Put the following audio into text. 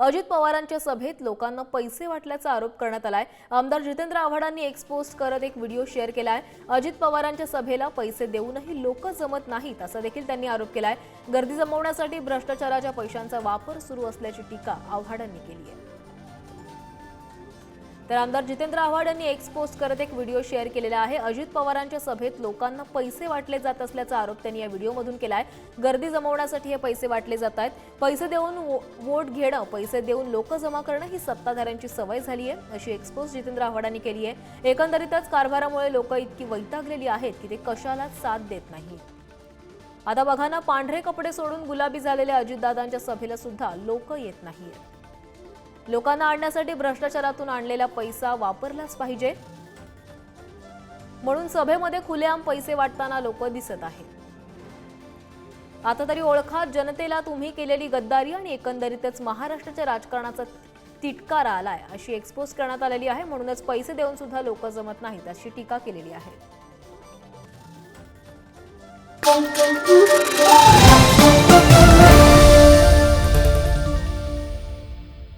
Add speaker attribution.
Speaker 1: अजित पवारांच्या सभेत लोकांना पैसे वाटल्याचा आरोप करण्यात आलाय. आमदार जितेंद्र आव्हाडांनी एक पोस्ट करत एक व्हिडिओ शेअर केला आहे अजित पवारांच्या सभेला पैसे देऊनही लोक जमत नाहीत असा देखील त्यांनी आरोप केलाय. गर्दी जमवण्यासाठी भ्रष्टाचाराच्या पैशांचा वापर सुरू असल्याची टीका आव्हाडांनी केली आहे. तर आमदार जितेंद्र आव्हाड यांनी एक्स पोस्ट करत एक व्हिडिओ शेअर केलेला आहे. अजित पवारांच्या सभेत लोकांना पैसे वाटले जात असल्याचा आरोप त्यांनी या व्हिडिओमधून केला आहे. गर्दी जमवण्यासाठी हे पैसे वाटले जात आहेत. पैसे देऊन वो- वोट घेणं पैसे देऊन लोक जमा करणं ही सत्ताधाऱ्यांची सवय झाली आहे अशी एक्सपोज जितेंद्र आव्हाडांनी केली आहे. एकंदरीतच कारभारामुळे लोक इतकी वैतागलेली आहेत की ते कशाला साथ देत नाही. आता बघा ना पांढरे कपडे सोडून गुलाबी झालेल्या अजितदादांच्या सभेला सुद्धा लोक येत नाहीये लोकांना आणण्यासाठी भ्रष्टाचारातून आणलेला पैसा वापरलाच पाहिजे. म्हणून सभेमध्ये खुलेआम पैसे वाटताना लोक दिसत आहेत. आता तरी ओळखा जनतेला तुम्ही केलेली गद्दारी आणि एकंदरीतच महाराष्ट्राच्या राजकारणाचा तिटकारा आलाय अशी एक्सपोज करण्यात आलेली आहे. म्हणूनच पैसे देऊन सुद्धा लोक जमत नाहीत अशी टीका केलेली आहे.